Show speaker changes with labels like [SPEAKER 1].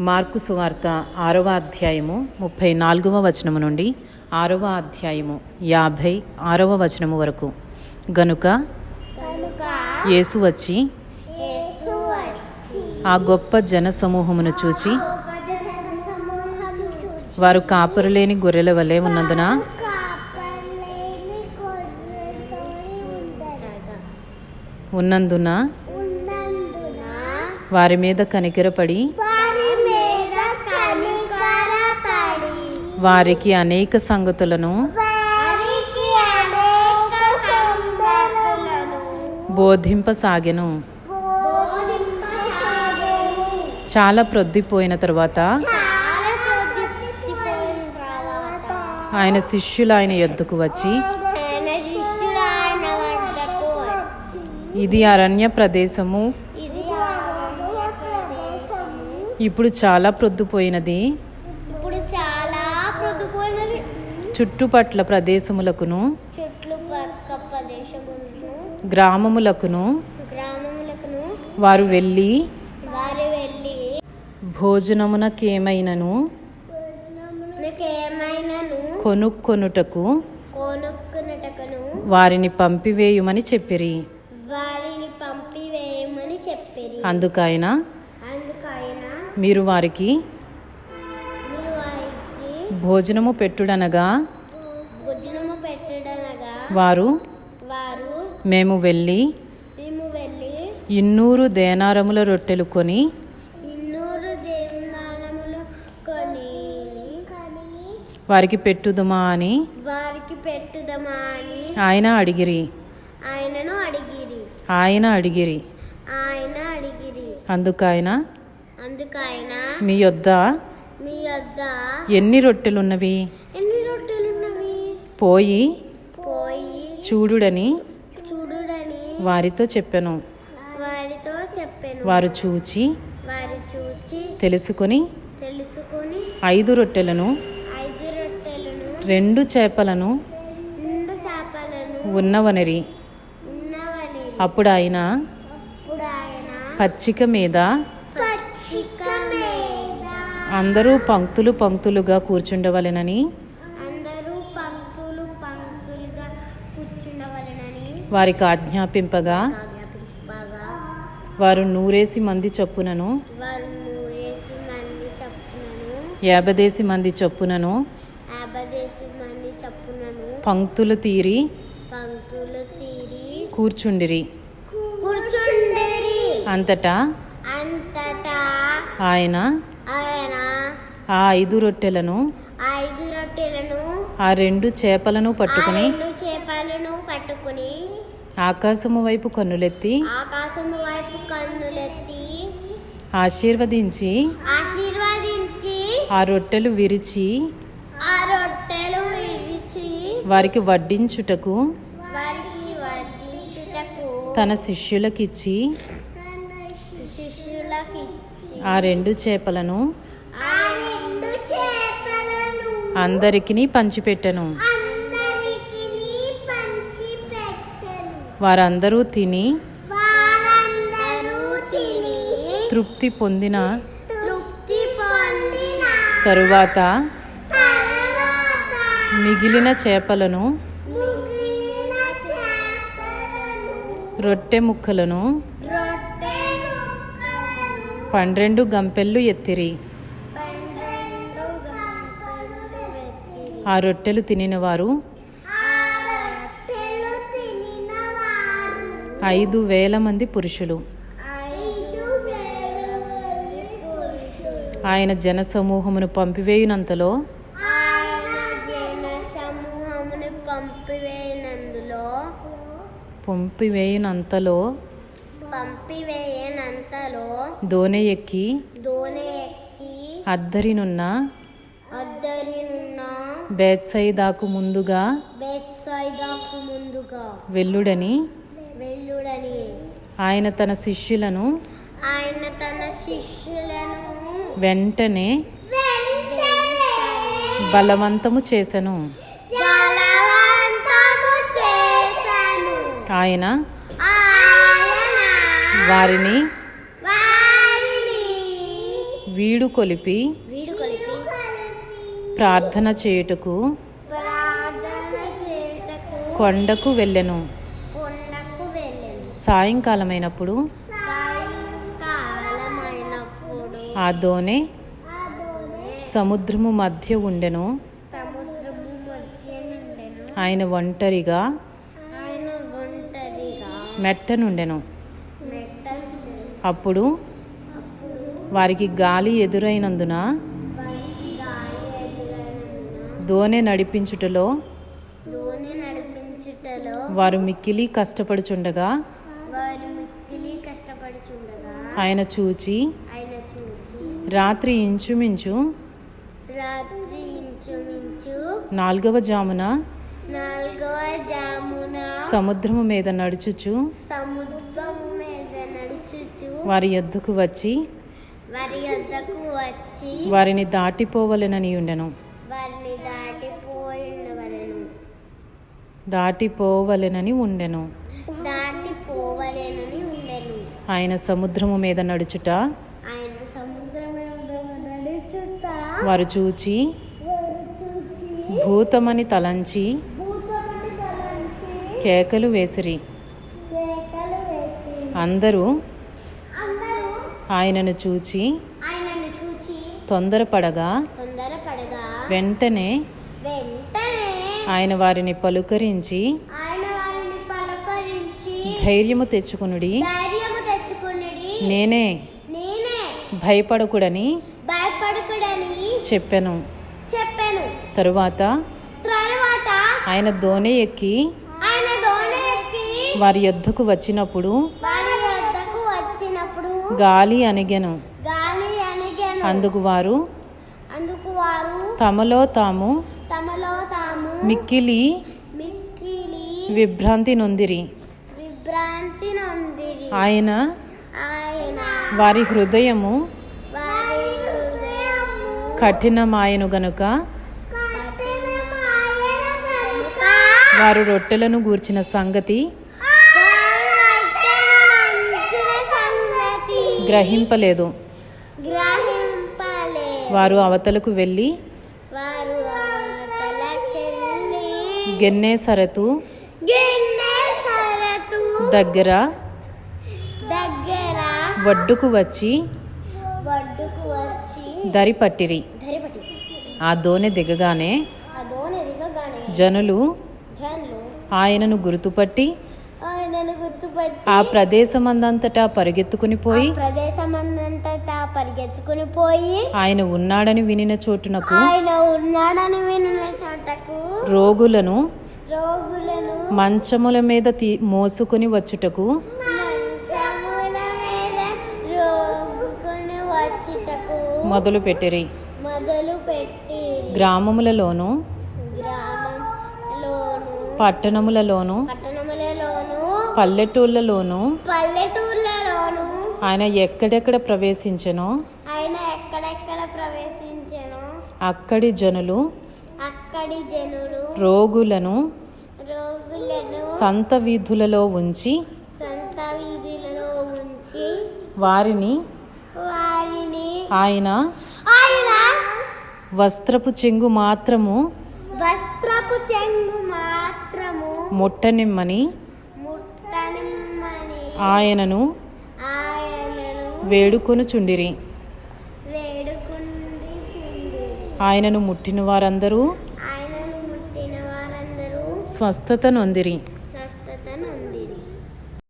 [SPEAKER 1] Mark సువార్త ఆరవ అధ్యాయము ముప్పై నాలుగవ వచనము నుండి ఆరవ అధ్యాయము యాభై ఆరవ వచనము వరకు. గనుక యేసు వచ్చి ఆ గొప్ప జన సమూహమును చూచి వారు కాపురలేని గొర్రెల వలె ఉన్నందున ఉన్నందున
[SPEAKER 2] ఉన్నందున
[SPEAKER 1] వారి మీద కనికరపడి
[SPEAKER 2] వారి మీద కనికరపడి
[SPEAKER 1] వారికి అనేక సంగతులను. బోధింపసాగెను. చాలా ప్రొద్దిపోయిన తరువాత ఆయన శిష్యులు ఆయన యొద్దకు వచ్చి ఇది అరణ్య ప్రదేశము. ఇప్పుడు చాలా ప్రొద్దుపోయినది
[SPEAKER 2] ఇప్పుడు చాలా ప్రొద్దుపోయినది
[SPEAKER 1] చుట్టుపట్ల ప్రదేశములకును గ్రామములకును వారు వెళ్ళి భోజనమునకేమైనను
[SPEAKER 2] ఏమైనాను
[SPEAKER 1] కొనుక్కొనుటకు వారిని పంపివేయుమని చెప్పిరి.
[SPEAKER 2] వారిని పంపివేయమని చెప్పిరి.
[SPEAKER 1] అందుకైన మీరు వారికి భోజనము పెట్టుడనగా?
[SPEAKER 2] భోజనము పెట్టడనగా
[SPEAKER 1] వారు?
[SPEAKER 2] వారు
[SPEAKER 1] మేము వెళ్ళి
[SPEAKER 2] మేము వెళ్ళి
[SPEAKER 1] ఇన్నూరు దేనారముల రొట్టెలు కొని
[SPEAKER 2] ఇన్నూరు దేవనానములు కొని
[SPEAKER 1] వారికి పెట్టుదుమా అని
[SPEAKER 2] వారికి పెట్టుదమా అని
[SPEAKER 1] ఆయన అడిగిరి.
[SPEAKER 2] ఆయనను అడిగిరి.
[SPEAKER 1] ఆయన అడిగిరి.
[SPEAKER 2] ఆయన అడిగిరి.
[SPEAKER 1] అందుకైన
[SPEAKER 2] అందుకు ఆయన
[SPEAKER 1] మీ యొద్ద
[SPEAKER 2] మీ వద్ద
[SPEAKER 1] ఎన్ని రొట్టెలున్నవి?
[SPEAKER 2] ఎన్ని రొట్టెలున్నవి?
[SPEAKER 1] పోయి
[SPEAKER 2] పోయి
[SPEAKER 1] చూడుడని
[SPEAKER 2] చూడుడని
[SPEAKER 1] వారితో చెప్పెను.
[SPEAKER 2] వారితో చెప్పాను.
[SPEAKER 1] వారు చూచి
[SPEAKER 2] వారు చూచి
[SPEAKER 1] తెలుసుకొని
[SPEAKER 2] తెలుసుకొని
[SPEAKER 1] ఐదు రొట్టెలను
[SPEAKER 2] ఐదు రొట్టెలను
[SPEAKER 1] రెండు చేపలను
[SPEAKER 2] రెండు చేపలను
[SPEAKER 1] ఉన్నవనరి.
[SPEAKER 2] ఉన్నవని
[SPEAKER 1] అప్పుడు ఆయన పచ్చిక మీద అందరూ పంక్తులు పంక్తులుగా కూర్చుండవలెనని? వారికి ఆజ్ఞాపింపగా? వారు నూరేసి మంది చొప్పునను?
[SPEAKER 2] నూరేసి మంది చప్పునను?
[SPEAKER 1] యాభదేసి మంది పంక్తులు తీరి? కూర్చుండిరి. అంతటా? ఆయన ఆ ఐదు రొట్టెలను
[SPEAKER 2] ఐదు రొట్టెలను
[SPEAKER 1] ఆ రెండు చేపలను పట్టుకుని
[SPEAKER 2] రెండు చేపలను పట్టుకుని
[SPEAKER 1] ఆకాశము వైపు కన్నులెత్తి
[SPEAKER 2] ఆకాశం వైపు కన్నులెత్తి
[SPEAKER 1] ఆశీర్వదించి
[SPEAKER 2] ఆశీర్వదించి
[SPEAKER 1] ఆ రొట్టెలు విరిచి
[SPEAKER 2] ఆ రొట్టెలు విరిచి
[SPEAKER 1] వారికి వడ్డించుటకు
[SPEAKER 2] వారికి వడ్డించుటకు
[SPEAKER 1] తన శిష్యులకిచ్చి
[SPEAKER 2] శిష్యులకు ఇచ్చి
[SPEAKER 1] ఆ రెండు చేపలను
[SPEAKER 2] ఆ రెండు చేపలను
[SPEAKER 1] అందరికీ పంచిపెట్టెను. వారందరూ తిని తృప్తి పొందిన తరువాత మిగిలిన చేపలను రొట్టె ముక్కలను పన్నెండు గంపెళ్ళు ఎత్తిరి. ఆ రొట్టెలు తినిన వారు
[SPEAKER 2] ఆ రొట్టెలు తినిన వారు
[SPEAKER 1] ఐదు వేల మంది పురుషులు. ఆయన జనసమూహమును పంపివేయునంతలో పంపివేయునంతలో
[SPEAKER 2] పంపివేయనంతలో
[SPEAKER 1] దోనె ఎక్కి
[SPEAKER 2] దోణి ఎక్కి
[SPEAKER 1] అద్దరినున్న
[SPEAKER 2] అద్దరినున్న
[SPEAKER 1] బేత్సైదాకు ముందుగా
[SPEAKER 2] బెత్సైదాకు ముందుగా
[SPEAKER 1] వెళ్ళుడని
[SPEAKER 2] వెళ్ళుడని
[SPEAKER 1] ఆయన తన శిష్యులను
[SPEAKER 2] ఆయన తన శిష్యులను
[SPEAKER 1] వెంటనే బలవంతము చేసెను. ఆయన వారిని వీడు కొలిపి ప్రార్థన చేయుటకు కొండకు వెళ్ళెను. సాయంకాలమైనప్పుడు ఆ
[SPEAKER 2] దోనె
[SPEAKER 1] సముద్రము మధ్య ఉండెను. ఆయన ఒంటరిగా
[SPEAKER 2] మెట్టనుండెను.
[SPEAKER 1] అప్పుడు వారికి గాలి ఎదురైనందున దోణె నడిపించుటలో వారు మిక్కిలి కష్టపడుచుండగా ఆయన చూచి రాత్రి ఇంచుమించు నాలుగవ జామున సముద్రము మీద నడుచుచు వారి యొద్దకు
[SPEAKER 2] వద్దకు వచ్చి
[SPEAKER 1] వారిని దాటిపోవలెనని ఉండెను. దాటిపోవలెనని ఉండెను.
[SPEAKER 2] దాటిపోవలేనని ఉండెను.
[SPEAKER 1] ఆయన సముద్రము మీద నడుచుట
[SPEAKER 2] ఆయన సముద్రం మీద నడుచుట
[SPEAKER 1] వారు చూచి భూతమని తలంచి కేకలు వేసిరి. అందరూ ఆయనను చూచి తొందరపడగా వెంటనే ఆయన వారిని పలుకరించి ధైర్యము తెచ్చుకునుడి. నేనే భయపడకుడని చెప్పెను.
[SPEAKER 2] చెప్పాను.
[SPEAKER 1] తరువాత ఆయన దోణి ఎక్కి వారి యొద్దకు వచ్చినప్పుడు
[SPEAKER 2] వారి వద్దకు వచ్చినప్పుడు
[SPEAKER 1] గాలి అణిగెను. అందుకు వారు తమలో తాము
[SPEAKER 2] తమలో తాము
[SPEAKER 1] మిక్కిలి
[SPEAKER 2] మిక్కిలి
[SPEAKER 1] విభ్రాంతి నొందిరి.
[SPEAKER 2] విభ్రాంతి నొందిరి.
[SPEAKER 1] ఆయన
[SPEAKER 2] ఆయన
[SPEAKER 1] వారి హృదయము
[SPEAKER 2] వారి హృదయము
[SPEAKER 1] కఠినమాయను గనుక వారు రొట్టెలను గూర్చిన సంగతి గ్రహింపలేదు.
[SPEAKER 2] గ్రహింపలే
[SPEAKER 1] వారు అవతలకు వెళ్ళి
[SPEAKER 2] గిన్నె సరతు
[SPEAKER 1] దగ్గర
[SPEAKER 2] దగ్గర
[SPEAKER 1] ఒడ్డుకు వచ్చి దరి పట్టిరి ఆ దోణి దిగగానే జనులు
[SPEAKER 2] జనులు
[SPEAKER 1] ఆయనను గుర్తుపట్టి
[SPEAKER 2] ఆయనను గుర్తుపట్టి
[SPEAKER 1] ఆ ప్రదేశమందంతటా పరిగెత్తుకుని పోయి
[SPEAKER 2] పరిగెత్తుకుని పోయి
[SPEAKER 1] ఆయన ఉన్నాడని వినిన చోటునకు
[SPEAKER 2] ఆయన ఉన్నాడని వినిన చోటకు
[SPEAKER 1] రోగులను
[SPEAKER 2] రోగులను
[SPEAKER 1] మంచముల మీద మోసుకొని వచ్చుటకు మొదలు పెట్టిరి.
[SPEAKER 2] మొదలు పెట్టి
[SPEAKER 1] గ్రామములలోను పట్టణములలోను
[SPEAKER 2] పట్టణములలోను
[SPEAKER 1] పల్లెటూళ్ళలోను
[SPEAKER 2] పల్లెటూర్లలోను
[SPEAKER 1] ఆయన ఎక్కడెక్కడ ప్రవేశించెనో
[SPEAKER 2] ఆయన ఎక్కడెక్కడ ప్రవేశించెను
[SPEAKER 1] అక్కడి జనులు
[SPEAKER 2] అక్కడి జనులు
[SPEAKER 1] రోగులను
[SPEAKER 2] రోగులను
[SPEAKER 1] సంత వీధులలో ఉంచి
[SPEAKER 2] సంత వీధులలో ఉంచి
[SPEAKER 1] వారిని
[SPEAKER 2] వారిని
[SPEAKER 1] ఆయన
[SPEAKER 2] ఆయన
[SPEAKER 1] వస్త్రపు చెంగు మాత్రము
[SPEAKER 2] వస్త్రపు చెంగు మాత్రము
[SPEAKER 1] ముట్టనిమ్మని
[SPEAKER 2] ముట్టనిమ్మని
[SPEAKER 1] ఆయనను
[SPEAKER 2] ఆయనను
[SPEAKER 1] వేడుకొనుచుండిరి.
[SPEAKER 2] వేడుకుండి చుండి
[SPEAKER 1] ఆయనను ముట్టిన వారందరూ
[SPEAKER 2] ఆయనను ముట్టిన వారందరూ
[SPEAKER 1] స్వస్థత నొందిరి.